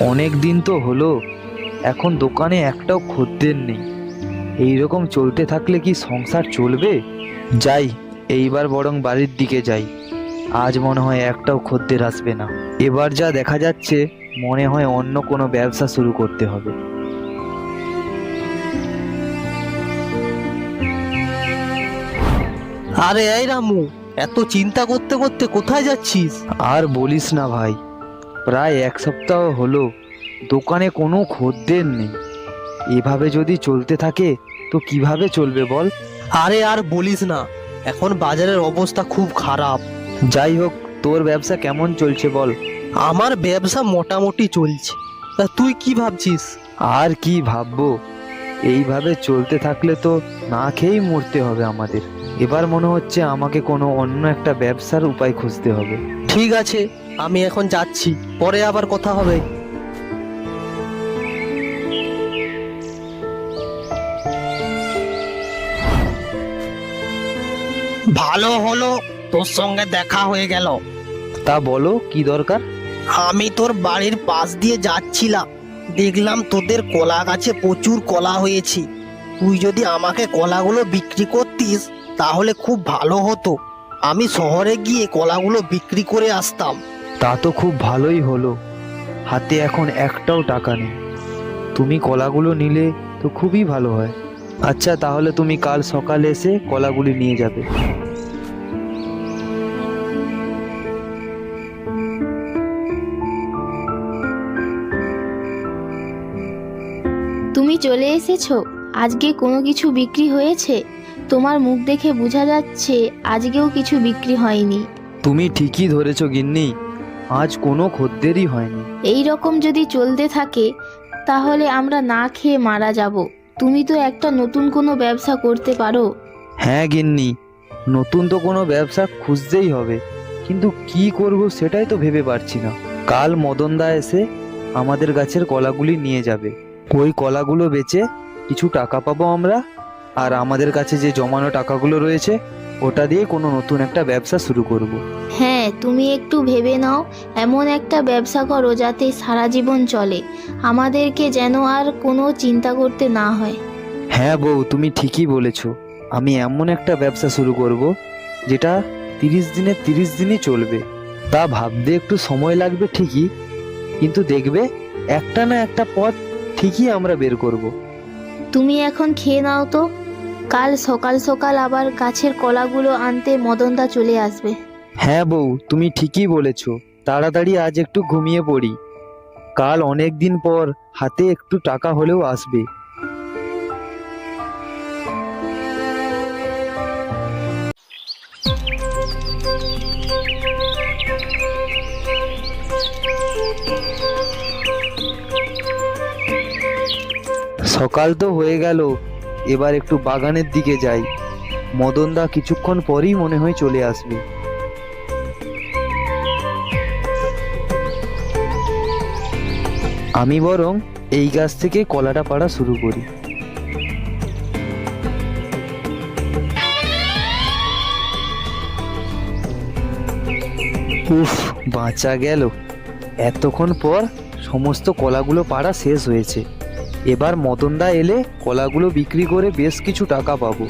অনেক দিন তো হলো, এখন দোকানে একটাও খদ্দের নেই। এই রকম চলতে থাকলে কি সংসার চলবে? যাই, এইবার বরং বাড়ির দিকে যাই। আজ মনে হয় একটাও খদ্দের আসবে না। এবার যা দেখা যাচ্ছে মনে হয় অন্য কোনো ব্যবসা শুরু করতে হবে। আরে এই রামু এত চিন্তা করতে করতে কোথায় যাচ্ছিস? আর বলিস না ভাই প্রায় এক সপ্তাহ হলো দোকানে কোনো খদ্দের নেই। এভাবে যদি চলতে থাকে তো কীভাবে চলবে বল? আরে আর বলিস না এখন বাজারের অবস্থা খুব খারাপ। যাই হোক তোর ব্যবসা কেমন চলছে বল? আমার ব্যবসা মোটামুটি চলছে। তা তুই কি ভাবছিস? আর কি ভাববো? এইভাবে চলতে থাকলে তো না খেয়েই মরতে হবে আমাদের। এবার মনে হচ্ছে আমাকে কোনো অন্য একটা ব্যবসার উপায় খুঁজতে হবে। ঠিক আছে আমি এখন যাচ্ছি। পরে আবার কথা হবে। ভালো হলো। তোর সঙ্গে দেখা হয়ে গেল। তা বলো কি দরকার? আমি তোর বাড়ির পাশ দিয়ে যাচ্ছিলাম। দেখলাম তোদের কলা গাছে প্রচুর কলা হয়েছে। তুই যদি আমাকে কলাগুলো বিক্রি করতিস তাহলে খুব ভালো হতো। আমি শহরে গিয়ে কলাগুলো বিক্রি করে আসতাম। তা তো খুব ভালোই হলো। হাতে এখন একটাও টাকা নেই। তুমি কলাগুলো নিলে তো খুবই ভালো হয়। আচ্ছা তাহলে তুমি কাল সকালে এসে কলাগুলি নিয়ে যাবে। তুমি চলে এসেছ? আজকে কোনো কিছু বিক্রি হয়েছে? তোমার মুখ দেখে বোঝা যাচ্ছে আজকেও কিছু বিক্রি হয়নি। তুমি ঠিকই ধরেছ গিন্নি আজ কোনো খদ্দেরই হয়নি। এই রকম যদি চলতে থাকে তাহলে আমরা না খেয়ে মারা যাব। তুমি তো একটা নতুন কোনো ব্যবসা করতে পারো। হ্যাঁ গিন্নি নতুন তো কোনো ব্যবসা খুঁজতেই হবে। কিন্তু কি করব সেটাই তো ভেবে পারছি না। কাল মদনদা এসে আমাদের গাছের কলাগুলি নিয়ে যাবে। ওই কলাগুলো বেচে কিছু টাকা পাবো আমরা। আর আমাদের কাছে যে জমানো টাকাগুলো রয়েছে ওটা দিয়ে কোনো নতুন একটা ব্যবসা শুরু করব। হ্যাঁ তুমি একটু ভেবে নাও। এমন একটা ব্যবসা করো যাতে সারা জীবন চলে। আমাদেরকে যেন আর কোনো চিন্তা করতে না হয়। হ্যাঁ বউ তুমি ঠিকই বলেছ। আমি এমন একটা ব্যবসা শুরু করব যেটা তিরিশ দিনে তিরিশ দিনই চলবে। তা ভাবতে একটু সময় লাগবে ঠিকই কিন্তু দেখবে একটা না একটা পথ ঠিকই আমরা বের করব। তুমি এখন খেয়ে নাও তো। কাল সকাল সকাল আবার গাছের কলাগুলো আনতে মদনদা চলে আসবে। হ্যাঁ বউ তুমি ঠিকই বলেছ। তাড়াতাড়ি আজ একটু ঘুমিয়ে পড়ি। কাল অনেক দিন পর হাতে একটু টাকা হলেও আসবে। সকাল তো হয়ে গেল, এবার একটু বাগানের দিকে যাই। মদনদা কিছুক্ষণ পরেই মনে হয় চলে আসবে। আমি বরং এই গাছ থেকে কলাটা পাড়া শুরু করি। উফ, বাঁচা গেল। এতক্ষণ পর সমস্ত কলাগুলো পাড়া শেষ হয়েছে। এবার মদনদা এলে কলাগুলো বিক্রি করে বেশ কিছু টাকা পাবো।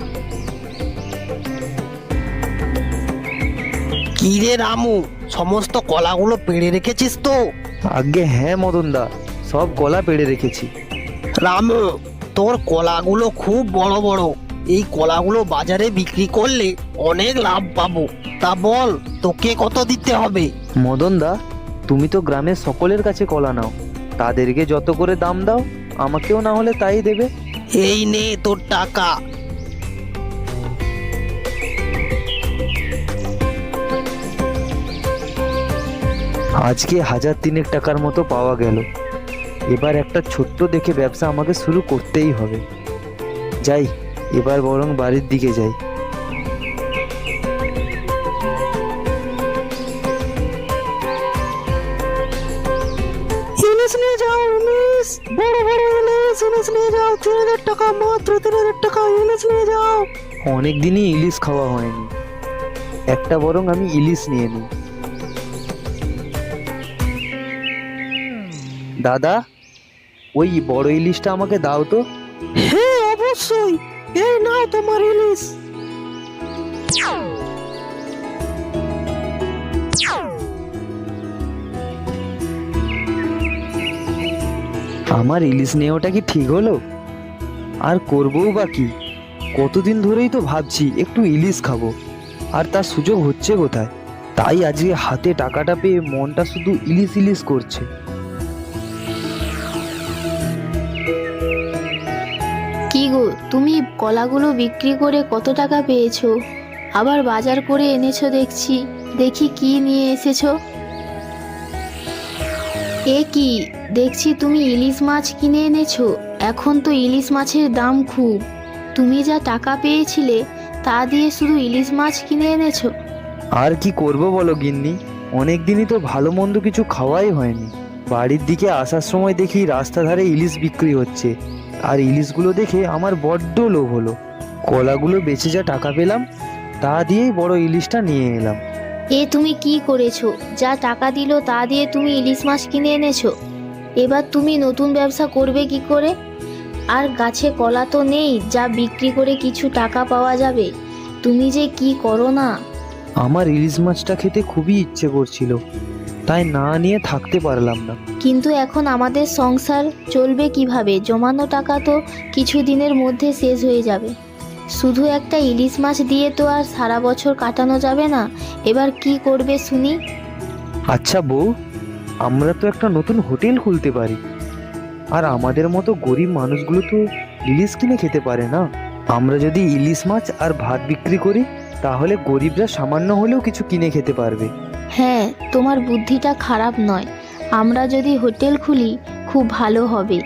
কি রে রামু সমস্ত কলাগুলো পেড়ে রেখেছিস তো? আগে হ্যাঁ মদনদা সব কলা পেড়ে রেখেছি। রামু তোর কলাগুলো খুব বড় বড়। এই কলাগুলো বাজারে বিক্রি করলে অনেক লাভ পাবো। তা বল তোকে কত দিতে হবে? মদনদা তুমি তো গ্রামের সকলের কাছে কলা নাও। তাদেরকে যত করে দাম দাও আমাকেও না হলে তাই দেবে। এই নে তোর টাকা। আজকে হাজার তিনেক টাকার মতো পাওয়া গেল। এবার একটা ছোট্ট দেখে ব্যবসা আমাকে শুরু করতেই হবে। যাই এবার বরং বাড়ির দিকে যাই। ইলিশ নিয়ে যাও তিন হাজার টাকা মাত্র তিন হাজার টাকা ইলিশ নিয়ে যাও। অনেক দিনই ইলিশ খাওয়া হয়নি। একটা বরং আমি ইলিশ নিয়ে নিই। দাদা ওই বড় ইলিশটা আমাকে দাও তো। হ্যাঁ অবশ্যই। এই নাও তোমার ইলিশ। আমার ইলিশ নেওয়াটা কি ঠিক হলো? আর করবও বা কি? কতদিন ধরেই তো ভাবছি একটু ইলিশ খাব। আর তার সুযোগ হচ্ছে কোথায়? তাই আজকে হাতে টাকাটা পেয়ে মনটা শুধু ইলিশ ইলিশ করছে। কি গো, তুমি কলাগুলো বিক্রি করে কত টাকা পেয়েছ? আবার বাজার করে এনেছো দেখছি। দেখি কি নিয়ে এসেছ? এ কি? দেখছি তুমি ইলিশ মাছ কিনে এনেছো। এখন তো ইলিশ মাছের দাম খুব। তুমি যা টাকা পেয়েছিলে, তা দিয়ে শুধু ইলিশ মাছ কিনে এনেছো। আর কি করব বলো গিন্নি? অনেক দিনই তো ভালো মন্দ কিছু খাওয়াই হয়নি। বাড়ির দিকে আসার সময় দেখি রাস্তা ধারে ইলিশ বিক্রি হচ্ছে। আর ইলিশগুলো দেখে আমার বড্ড লোভ হলো। কলাগুলো বেচে যা টাকা পেলাম, তা দিয়েই বড় ইলিশটা নিয়ে এলাম। এ তুমি কি করেছ? যা টাকা দিল তা দিয়ে তুমি ইলিশ মাছ কিনে এনেছো। এবার তুমি নতুন ব্যবসা করবে কি করে? আর গাছে কলা তো নেই যা বিক্রি করে কিছু টাকা পাওয়া যাবে। তুমি যে কি করো না? আমার ইলিশ মাছটা খেতে খুবই ইচ্ছে করছিল তাই না নিয়ে থাকতে পারলাম না। কিন্তু এখন আমাদের সংসার চলবে কীভাবে? জমানো টাকা তো কিছু দিনের মধ্যে শেষ হয়ে যাবে। শুধু একটা ইলিশ মাছ দিয়ে তো আর সারা বছর কাটানো যাবে না। এবার কি করবে শুনি? আচ্ছা বউ আমরা তো একটা নতুন হোটেল খুলতে পারি। আর আমাদের মতো গরিব মানুষগুলো তো ইলিশ কিনে খেতে পারে না। আমরা যদি ইলিশ মাছ আর ভাত বিক্রি করি তাহলে গরিবরা সামান্য হলেও কিছু কিনে খেতে পারবে। হ্যাঁ তোমার বুদ্ধিটা খারাপ নয়। আমরা যদি হোটেল খুলি খুব ভালো হবে।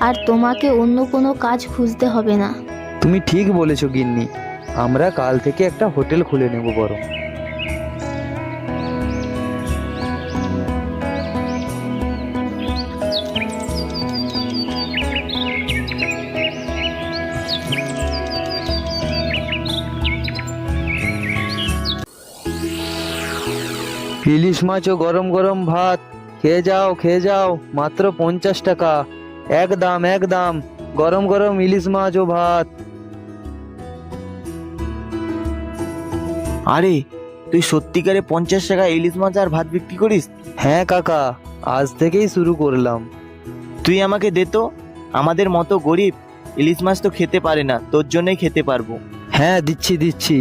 আর তোমাকে অন্য কোনো কাজ খুঁজতে হবে না। তুমি ঠিক বলেছ, গিন্নি। আমরা কাল থেকে একটা হোটেল খুলে নেব বরং। ইলিশ মাছ ও গরম গরম ভাত। খেয়ে যাও খেয়ে যাও, মাত্র পঞ্চাশ টাকা। এক দাম এক দাম গরম গরম ইলিশ মাছ ও ভাত। আরে তুই সত্যিকারে পঞ্চাশ টাকা ইলিশ মাছ আর ভাত বিক্রি করিস? হ্যাঁ কাকা আজ থেকেই শুরু করলাম। তুই আমাকে দে তো আমাদের মতো গরিব ইলিশ মাছ তো খেতে পারে না তোর জন্যই খেতে পারব। হ্যাঁ দিচ্ছি দিচ্ছি।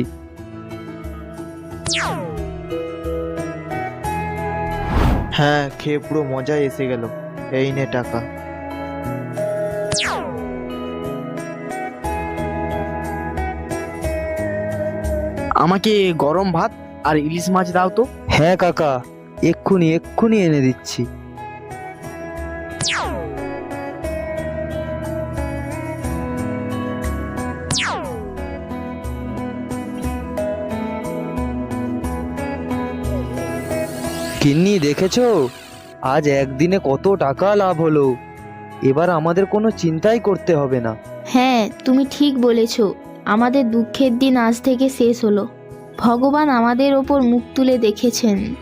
হ্যাঁ খেয়ে পুরো মজাই এসে গেল। এই নে টাকা। আমাকে গরম ভাত আর ইলিশ মাছ দাও তো। হ্যাঁ কাকা। এক্ষুনি এক্ষুনি এনে দিচ্ছি। কিন্নি দেখেছ? আজ একদিনে কত টাকা লাভ হলো। এবার আমাদের কোনো চিন্তাই করতে হবে না। হ্যাঁ তুমি ঠিক বলেছ। আমাদের দুঃখের দিন আজ থেকে শেষ হলো। ভগবান আমাদের ওপর মুখ তুলে দেখেছেন।